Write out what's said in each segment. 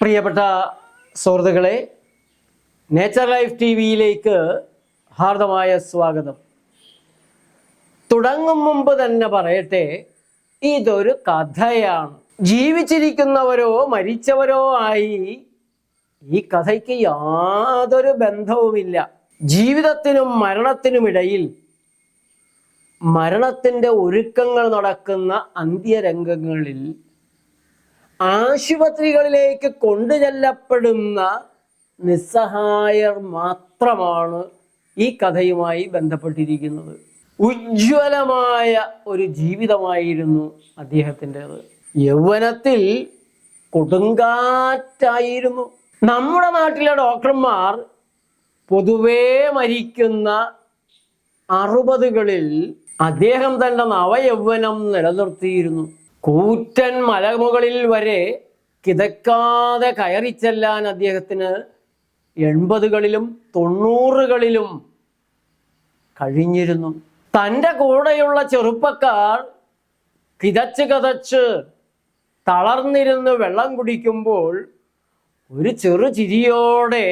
പ്രിയപ്പെട്ട സുഹൃത്തുക്കളെ nature life T വിയിലേക്ക് ഹാർദമായ സ്വാഗതം. തുടങ്ങും മുമ്പ് തന്നെ പറയട്ടെ ഇതൊരു കഥയാണ്. ജീവിച്ചിരിക്കുന്നവരോ മരിച്ചവരോ ആയി ഈ കഥയ്ക്ക് യാതൊരു ബന്ധവുമില്ല. ജീവിതത്തിനും മരണത്തിനുമിടയിൽ മരണത്തിന്റെ ഒരുക്കങ്ങൾ നടക്കുന്ന അന്ത്യരംഗങ്ങളിൽ ആശുപത്രികളിലേക്ക് കൊണ്ടുചെല്ലപ്പെടുന്ന നിസ്സഹായർ മാത്രമാണ് ഈ കഥയുമായി ബന്ധപ്പെട്ടിരിക്കുന്നത്. ഉജ്ജ്വലമായ ഒരു ജീവിതമായിരുന്നു അദ്ദേഹത്തിന്റെത്. യൗവനത്തിൽ കൊടുങ്കാറ്റായിരുന്നു. നമ്മുടെ നാട്ടിലെ ഡോക്ടർമാർ പൊതുവേ മരിക്കുന്ന അറുപതുകളിൽ അദ്ദേഹം തന്റെ നവയൗവനം നിലനിർത്തിയിരുന്നു. കൂറ്റൻ മലമുകളിൽ വരെ കിതക്കാതെ കയറി ചെല്ലാൻ അദ്ദേഹത്തിന് എൺപതുകളിലും തൊണ്ണൂറുകളിലും കഴിഞ്ഞിരുന്നു. തന്റെ കൂടെയുള്ള ചെറുപ്പക്കാർ കിതച്ച് കതച്ച് തളർന്നിരുന്ന് വെള്ളം കുടിക്കുമ്പോൾ ഒരു ചെറു ചിരിയോടെ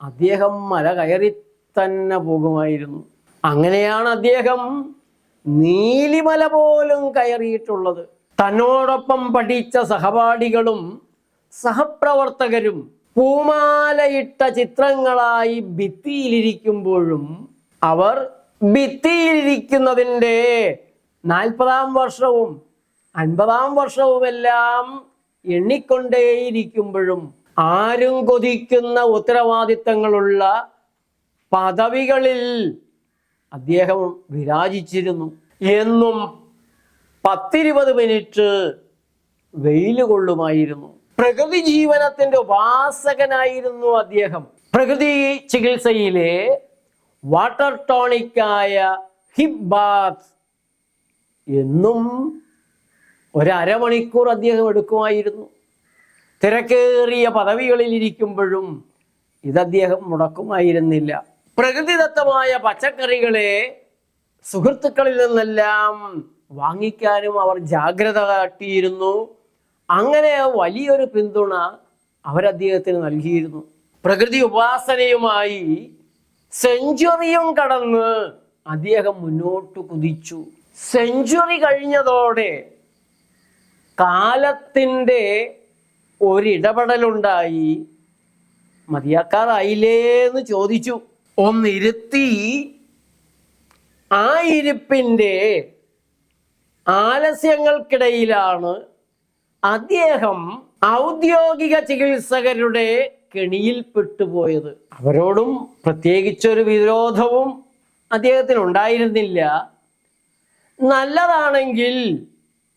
അദ്ദേഹം മല കയറി തന്നെ പോകുമായിരുന്നു. അങ്ങനെയാണ് അദ്ദേഹം നീലിമല പോലും കയറിയിട്ടുള്ളത്. തന്നോടൊപ്പം പഠിച്ച സഹപാഠികളും സഹപ്രവർത്തകരും പൂമാലയിട്ട ചിത്രങ്ങളായി ഭിത്തിയിലിരിക്കുമ്പോഴും അവർ ഭിത്തിയിലിരിക്കുന്നതിന്റെ നാൽപ്പതാം വർഷവും അൻപതാം വർഷവുമെല്ലാം എണ്ണിക്കൊണ്ടേയിരിക്കുമ്പോഴും ആരും കൊതിക്കുന്ന ഉത്തരവാദിത്തങ്ങളുള്ള പദവികളിൽ അദ്ദേഹം വിരാജിച്ചിരുന്നു. എന്നും പത്തിരുപത് മിനിറ്റ് വെയിൽ കൊള്ളുമായിരുന്നു. പ്രകൃതി ജീവനത്തിന്റെ ഉപാസകനായിരുന്നു അദ്ദേഹം. പ്രകൃതി ചികിത്സയിലെ വാട്ടർ ടോണിക്കായ ഹിപ് ബാത്ത് എന്നും ഒരമണിക്കൂർ അദ്ദേഹം എടുക്കുമായിരുന്നു. തിരക്കേറിയ പദവികളിൽ ഇരിക്കുമ്പോഴും ഇത് അദ്ദേഹം മുടക്കുമായിരുന്നില്ല. പ്രകൃതിദത്തമായ പച്ചക്കറികളെ സുഹൃത്തുക്കളിൽ നിന്നെല്ലാം വാങ്ങിക്കാനും അവർ ജാഗ്രത കാട്ടിയിരുന്നു. അങ്ങനെ വലിയൊരു പിന്തുണ അവരദ്ദേഹത്തിന് നൽകിയിരുന്നു. പ്രകൃതി ഉപാസനയുമായി സെഞ്ചുറിയും കടന്ന് അദ്ദേഹം മുന്നോട്ട് കുതിച്ചു. സെഞ്ചുറി കഴിഞ്ഞതോടെ കാലത്തിന്റെ ഒരിടപെടലുണ്ടായി. മതിയാക്കാറായില്ലേ എന്ന് ചോദിച്ചു. ഒന്നിരുത്തി ആ ഇരിപ്പിന്റെ ആലസ്യങ്ങൾക്കിടയിലാണ് അദ്ദേഹം ഔദ്യോഗിക ചികിത്സകരുടെ കെണിയിൽ പെട്ടുപോയത്. അവരോടും പ്രത്യേകിച്ചൊരു വിരോധവും അദ്ദേഹത്തിന് ഉണ്ടായിരുന്നില്ല നല്ലതാണെങ്കിൽ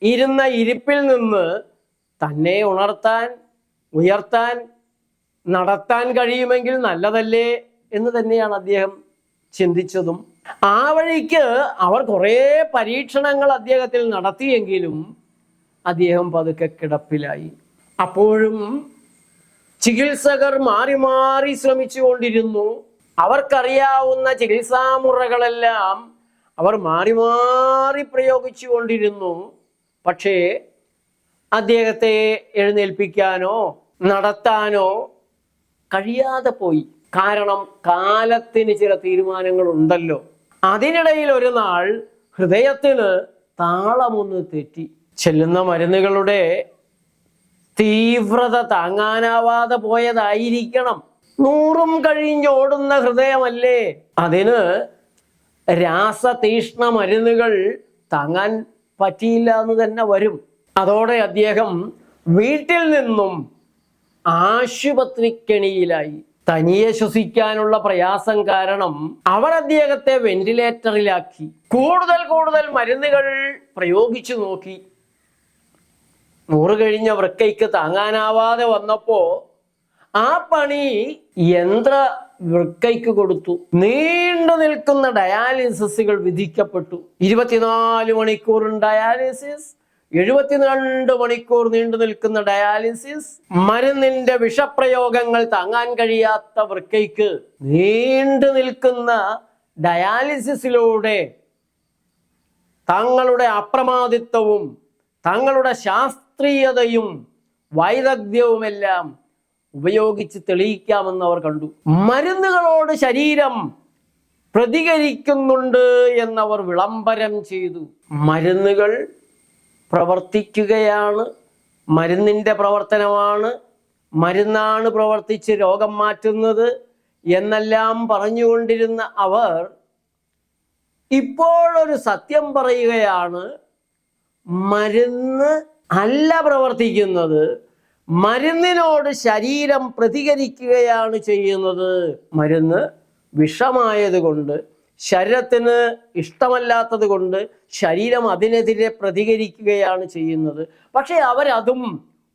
ഇരുന്ന ഇരിപ്പിൽ നിന്ന് തന്നെ ഉണർത്താൻ ഉയർത്താൻ നടത്താൻ കഴിയുമെങ്കിൽ നല്ലതല്ലേ? എന്ന് തന്നെയാണ് അദ്ദേഹം ചിന്തിച്ചതും. ആ വഴിക്ക് അവർ കുറേ പരീക്ഷണങ്ങൾ അദ്ദേഹത്തിൽ നടത്തിയെങ്കിലും അദ്ദേഹം പതുക്കെ കിടപ്പിലായി. അപ്പോഴും ചികിത്സകർ മാറി മാറി ശ്രമിച്ചുകൊണ്ടിരുന്നു. അവർക്കറിയാവുന്ന ചികിത്സാമുറകളെല്ലാം അവർ മാറി മാറി പ്രയോഗിച്ചു കൊണ്ടിരുന്നു പക്ഷേ അദ്ദേഹത്തെ എഴുന്നേൽപ്പിക്കാനോ നടത്താനോ കഴിയാതെ പോയി. കാരണം കാലത്തിന് ചില തീരുമാനങ്ങൾ ഉണ്ടല്ലോ അതിനിടയിൽ ഒരു നാൾ ഹൃദയത്തിന് താളമൊന്ന് തെറ്റി. ചെല്ലുന്ന മരുന്നുകളുടെ തീവ്രത താങ്ങാനാവാതെ പോയതായിരിക്കണം. നൂറും കഴിഞ്ഞോടുന്ന ഹൃദയമല്ലേ? അതിന് രാസതീഷ്ണ മരുന്നുകൾ താങ്ങാൻ പറ്റിയില്ല എന്ന് തന്നെ വരും. അതോടെ അദ്ദേഹം വീട്ടിൽ നിന്നും ആശുപത്രിക്കെണിയിലായി. തനിയെ ശ്വസിക്കാനുള്ള പ്രയാസം കാരണം അവർ അദ്ദേഹത്തെ വെന്റിലേറ്ററിലാക്കി. കൂടുതൽ കൂടുതൽ മരുന്നുകൾ പ്രയോഗിച്ചു നോക്കി. നൂറ് കഴിഞ്ഞ വൃക്കയ്ക്ക് താങ്ങാനാവാതെ വന്നപ്പോ ആ പണി യന്ത്ര വൃക്കൈക്ക് കൊടുത്തു. നീണ്ടു നിൽക്കുന്ന ഡയാലിസിസുകൾ വിധിക്കപ്പെട്ടു. ഇരുപത്തിനാല് മണിക്കൂറും ഡയാലിസിസ്. എഴുപത്തിരണ്ട് മണിക്കൂർ നീണ്ടു നിൽക്കുന്ന ഡയാലിസിസ് മരുന്നിന്റെ വിഷപ്രയോഗങ്ങൾ താങ്ങാൻ കഴിയാത്ത വൃക്കയ്ക്ക് നീണ്ടു നിൽക്കുന്ന ഡയാലിസിസിലൂടെ തങ്ങളുടെ അപ്രമാദിത്വവും തങ്ങളുടെ ശാസ്ത്രീയതയും വൈദഗ്ധ്യവുമെല്ലാം ഉപയോഗിച്ച് തെളിയിക്കാമെന്ന് അവർ കണ്ടു. മരുന്നുകളോട് ശരീരം പ്രതികരിക്കുന്നുണ്ട് എന്നവർ വിളംബരം ചെയ്തു. മരുന്നുകൾ പ്രവർത്തിക്കുകയാണ്. മരുന്നിന്റെ പ്രവർത്തനമാണ്. മരുന്നാണ് പ്രവർത്തിച്ച് രോഗം മാറ്റുന്നത് എന്നെല്ലാം പറഞ്ഞുകൊണ്ടിരുന്ന അവർ ഇപ്പോഴൊരു സത്യം പറയുകയാണ്. മരുന്ന് അല്ല പ്രവർത്തിക്കുന്നത്. മരുന്നിനോട് ശരീരം പ്രതികരിക്കുകയാണ് ചെയ്യുന്നത്. മരുന്ന് വിഷമായതുകൊണ്ട് ശരീരത്തിന് ഇഷ്ടമല്ലാത്തത് കൊണ്ട് ശരീരം അതിനെതിരെ പ്രതികരിക്കുകയാണ് ചെയ്യുന്നത്. പക്ഷേ അവരതും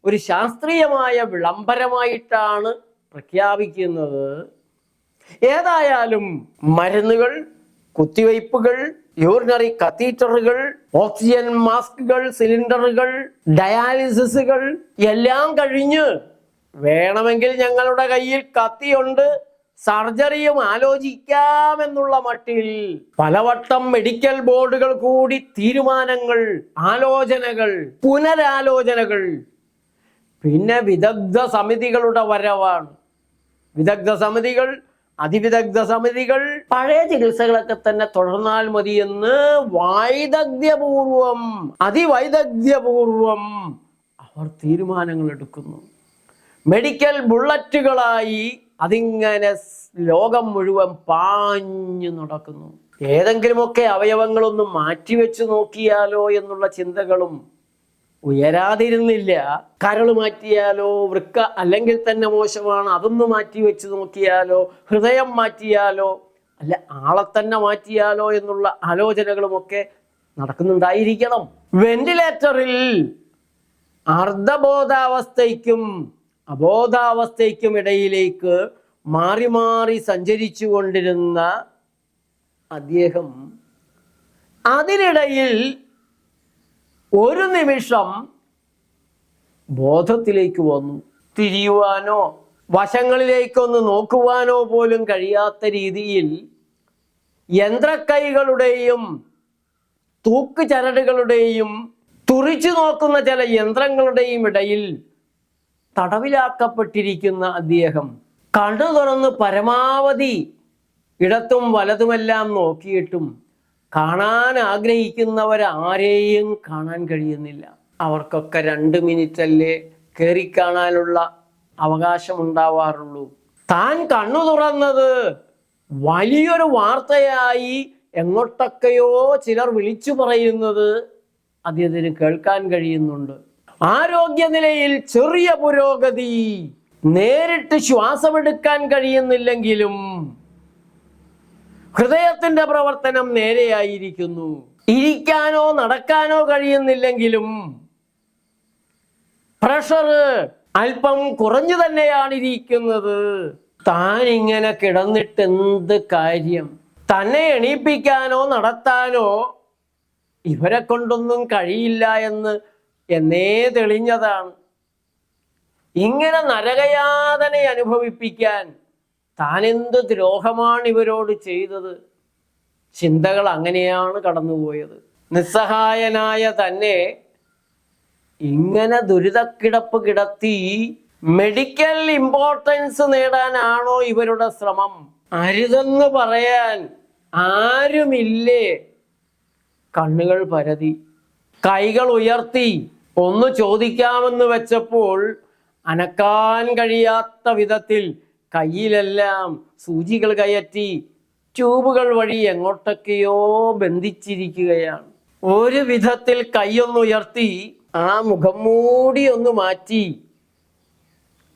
ഒരു ശാസ്ത്രീയമായ വിളംബരമായിട്ടാണ് പ്രഖ്യാപിക്കുന്നത്. ഏതായാലും മരുന്നുകൾ കുത്തിവയ്പ്പുകൾ യൂറിനറി കത്തീറ്ററുകൾ ഓക്സിജൻ മാസ്കുകൾ സിലിണ്ടറുകൾ ഡയാലിസിസുകൾ എല്ലാം കഴിഞ്ഞ് വേണമെങ്കിൽ ഞങ്ങളുടെ കയ്യിൽ കത്തിയുണ്ട്. സർജറിയും ആലോചിക്കാമെന്നുള്ള മട്ടിൽ പലവട്ടം മെഡിക്കൽ ബോർഡുകൾ കൂടി തീരുമാനങ്ങൾ ആലോചനകൾ പുനരാലോചനകൾ. പിന്നെ വിദഗ്ധ സമിതികളുടെ വരവാണ്. വിദഗ്ധ സമിതികൾ അതിവിദഗ്ധ സമിതികൾ പഴയ ചികിത്സകളൊക്കെ തന്നെ തുടർന്നാൽ മതിയെന്ന് വൈദഗ്ധ്യപൂർവം അതിവൈദഗ്ധ്യപൂർവം അവർ തീരുമാനങ്ങൾ എടുക്കുന്നു. മെഡിക്കൽ ബുള്ളറ്റുകളായി അതിങ്ങനെ ലോകം മുഴുവൻ പാഞ്ഞു നടക്കുന്നു. ഏതെങ്കിലുമൊക്കെ അവയവങ്ങളൊന്ന് മാറ്റിവെച്ച് നോക്കിയാലോ എന്നുള്ള ചിന്തകളും ഉയരാതിരുന്നില്ല. കരൾ മാറ്റിയാലോ വൃക്ക അല്ലെങ്കിൽ തന്നെ മോശമാണ് അതൊന്ന് മാറ്റി വെച്ച് നോക്കിയാലോ ഹൃദയം മാറ്റിയാലോ അല്ല ആളെ തന്നെ മാറ്റിയാലോ എന്നുള്ള ആലോചനകളുമൊക്കെ നടക്കുന്നുണ്ടായിരിക്കണം. വെന്റിലേറ്ററിൽ അർദ്ധബോധാവസ്ഥയ്ക്കും അബോധാവസ്ഥയ്ക്കും ഇടയിലേക്ക് മാറി മാറി സഞ്ചരിച്ചു കൊണ്ടിരുന്ന അദ്ദേഹം അതിനിടയിൽ ഒരു നിമിഷം ബോധത്തിലേക്ക് വന്നു. തിരിയുവാനോ വശങ്ങളിലേക്കൊന്ന് നോക്കുവാനോ പോലും കഴിയാത്ത രീതിയിൽ യന്ത്രക്കൈകളുടെയും തൂക്ക് ചരടുകളുടെയും തുറിച്ചു നോക്കുന്ന ചില യന്ത്രങ്ങളുടെയും ഇടയിൽ തടവിലാക്കപ്പെട്ടിരിക്കുന്ന അദ്ദേഹം കണ്ണു തുറന്ന് പരമാവധി ഇടത്തും വലതുമെല്ലാം നോക്കിയിട്ടും കാണാൻ ആഗ്രഹിക്കുന്നവരാരെയും കാണാൻ കഴിയുന്നില്ല. അവർക്കൊക്കെ രണ്ട് മിനിറ്റ് അല്ലേ കയറി കാണാനുള്ള അവകാശം ഉണ്ടാവാറുള്ളൂ താൻ കണ്ണു തുറന്നത് വലിയൊരു വാർത്തയായി എങ്ങോട്ടൊക്കെയോ ചിലർ വിളിച്ചു പറയുന്നത് അദ്ദേഹത്തിന് കേൾക്കാൻ കഴിയുന്നുണ്ട്. ആരോഗ്യനിലയിൽ ചെറിയ പുരോഗതി. നേരിട്ട് ശ്വാസമെടുക്കാൻ കഴിയുന്നില്ലെങ്കിലും ഹൃദയത്തിന്റെ പ്രവർത്തനം നേരെയായിരിക്കുന്നു. ഇരിക്കാനോ നടക്കാനോ കഴിയുന്നില്ലെങ്കിലും പ്രഷർ അല്പം കുറഞ്ഞു തന്നെയാണ് ഇരിക്കുന്നത് താൻ ഇങ്ങനെ കിടന്നിട്ട് എന്ത് കാര്യം? തന്നെ എണീപ്പിക്കാനോ നടത്താനോ ഇവരെ കൊണ്ടൊന്നും കഴിയില്ല എന്ന് എന്നേ തെളിഞ്ഞതാണ്. ഇങ്ങനെ നരകയാതനെ അനുഭവിപ്പിക്കാൻ താനെന്ത് ദ്രോഹമാണ് ഇവരോട് ചെയ്തത്? ചിന്തകൾ അങ്ങനെയാണ് കടന്നുപോയത്. നിസ്സഹായനായ തന്നെ ഇങ്ങനെ ദുരിതക്കിടപ്പ് കിടത്തി മെഡിക്കൽ ഇമ്പോർട്ടൻസ് നേടാനാണോ ഇവരുടെ ശ്രമം? അരുതെന്ന് പറയാൻ ആരുമില്ലേ? കണ്ണുകൾ പരതി കൈകൾ ഉയർത്തി ഒന്ന് ചോദിക്കാമെന്ന് വെച്ചപ്പോൾ അനക്കാൻ കഴിയാത്ത വിധത്തിൽ കയ്യിലെല്ലാം സൂചികൾ കയറ്റി ട്യൂബുകൾ വഴി എങ്ങോട്ടൊക്കെയോ ബന്ധിച്ചിരിക്കുകയാണ്. ഒരു വിധത്തിൽ കൈയൊന്നുയർത്തി ആ മുഖം മൂടി ഒന്ന് മാറ്റി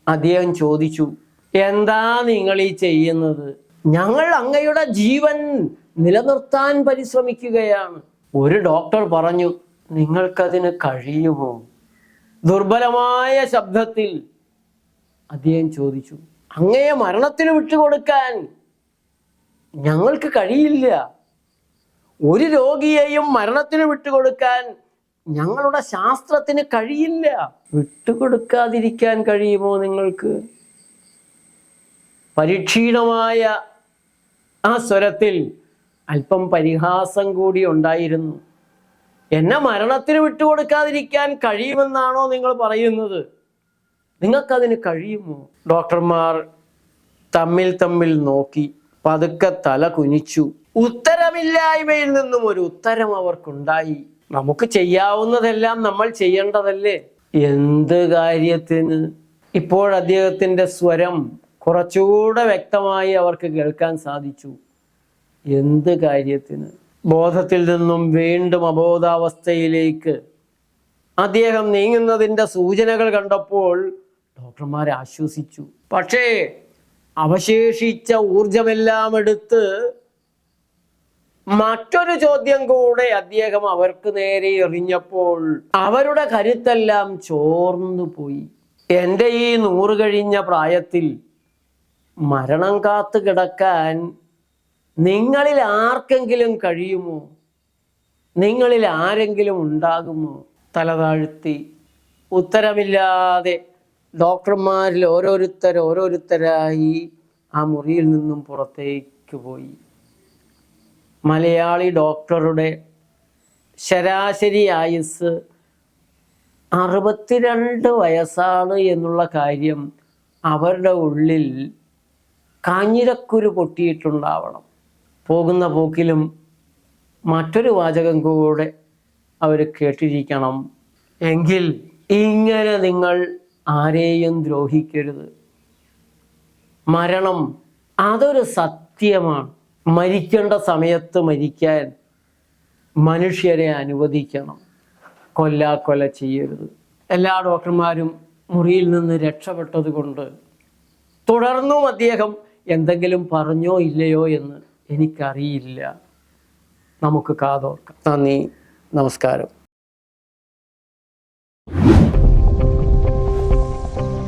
അദ്ദേഹം ചോദിച്ചു എന്താ നിങ്ങൾ ഈ ചെയ്യുന്നത്? ഞങ്ങൾ അങ്ങയുടെ ജീവൻ നിലനിർത്താൻ പരിശ്രമിക്കുകയാണ്. ഒരു ഡോക്ടർ പറഞ്ഞു നിങ്ങൾക്കതിന് കഴിയുമോ? ദുർബലമായ ശബ്ദത്തിൽ അദ്ദേഹം ചോദിച്ചു അങ്ങയെ മരണത്തിന് വിട്ടുകൊടുക്കാൻ ഞങ്ങൾക്ക് കഴിയില്ല. ഒരു രോഗിയെയും മരണത്തിന് വിട്ടുകൊടുക്കാൻ ഞങ്ങളുടെ ശാസ്ത്രത്തിന് കഴിയില്ല. വിട്ടുകൊടുക്കാതിരിക്കാൻ കഴിയുമോ നിങ്ങൾക്ക്? പരീക്ഷീണമായ ആ സ്വരത്തിൽ അല്പം പരിഹാസം കൂടി ഉണ്ടായിരുന്നു. എന്നെ മരണത്തിന് വിട്ടുകൊടുക്കാതിരിക്കാൻ കഴിയുമെന്നാണോ നിങ്ങൾ പറയുന്നത്? നിങ്ങൾക്കതിന് കഴിയുമോ? ഡോക്ടർമാർ തമ്മിൽ തമ്മിൽ നോക്കി പതുക്കെ തല കുനിച്ചു. ഉത്തരമില്ലായ്മയിൽ നിന്നും ഒരു ഉത്തരം അവർക്കുണ്ടായി. നമുക്ക് ചെയ്യാവുന്നതെല്ലാം നമ്മൾ ചെയ്യേണ്ടതല്ലേ? എന്ത് കാര്യത്തിന്? ഇപ്പോൾ അദ്ദേഹത്തിന്റെ സ്വരം കുറച്ചുകൂടെ വ്യക്തമായി അവർക്ക് കേൾക്കാൻ സാധിച്ചു. എന്ത് കാര്യത്തിന്? ബോധത്തിൽ നിന്നും വീണ്ടും അബോധാവസ്ഥയിലേക്ക് അദ്ദേഹം നീങ്ങുന്നതിന്റെ സൂചനകൾ കണ്ടപ്പോൾ ഡോക്ടർമാരെ ആശ്വസിച്ചു. പക്ഷേ അവശേഷിച്ച ഊർജമെല്ലാം എടുത്ത് മറ്റൊരു ചോദ്യം കൂടെ അദ്ദേഹം അവർക്ക് നേരെ എറിഞ്ഞപ്പോൾ അവരുടെ കരുത്തെല്ലാം ചോർന്നു പോയി. എന്റെ ഈ നൂറ് കഴിഞ്ഞ പ്രായത്തിൽ മരണം കാത്തു കിടക്കാൻ നിങ്ങളിൽ ആർക്കെങ്കിലും കഴിയുമോ? നിങ്ങളിൽ ആരെങ്കിലും ഉണ്ടാകുമോ? തലതാഴ്ത്തി ഉത്തരമില്ലാതെ ഡോക്ടർമാരിൽ ഓരോരുത്തർ ഓരോരുത്തരായി ആ മുറിയിൽ നിന്നും പുറത്തേക്ക് പോയി. മലയാളി ഡോക്ടറുടെ ശരാശരി ആയുസ് അറുപത്തിരണ്ട് വയസ്സാണ് എന്നുള്ള കാര്യം അവരുടെ ഉള്ളിൽ കാഞ്ഞിരക്കുരു പൊട്ടിയിട്ടുണ്ടാവണം. പോകുന്ന പോക്കിലും മറ്റൊരു വാചകം കൂടെ അവർ കേട്ടിരിക്കണം. എങ്കിൽ ഇങ്ങനെ നിങ്ങൾ ആരെയും ദ്രോഹിക്കരുത്. മരണം അതൊരു സത്യമാണ്. മരിക്കേണ്ട സമയത്ത് മരിക്കാൻ മനുഷ്യരെ അനുവദിക്കണം. കൊല്ലാക്കൊല ചെയ്യരുത്. എല്ലാ ഡോക്ടർമാരും മുറിയിൽ നിന്ന് രക്ഷപ്പെട്ടതുകൊണ്ട് തുടർന്നും അദ്ദേഹം എന്തെങ്കിലും പറഞ്ഞോ ഇല്ലയോ എന്ന് എനിക്കറിയില്ല. നമുക്ക് കാതോർക്കാം. നന്ദി. നമസ്കാരം.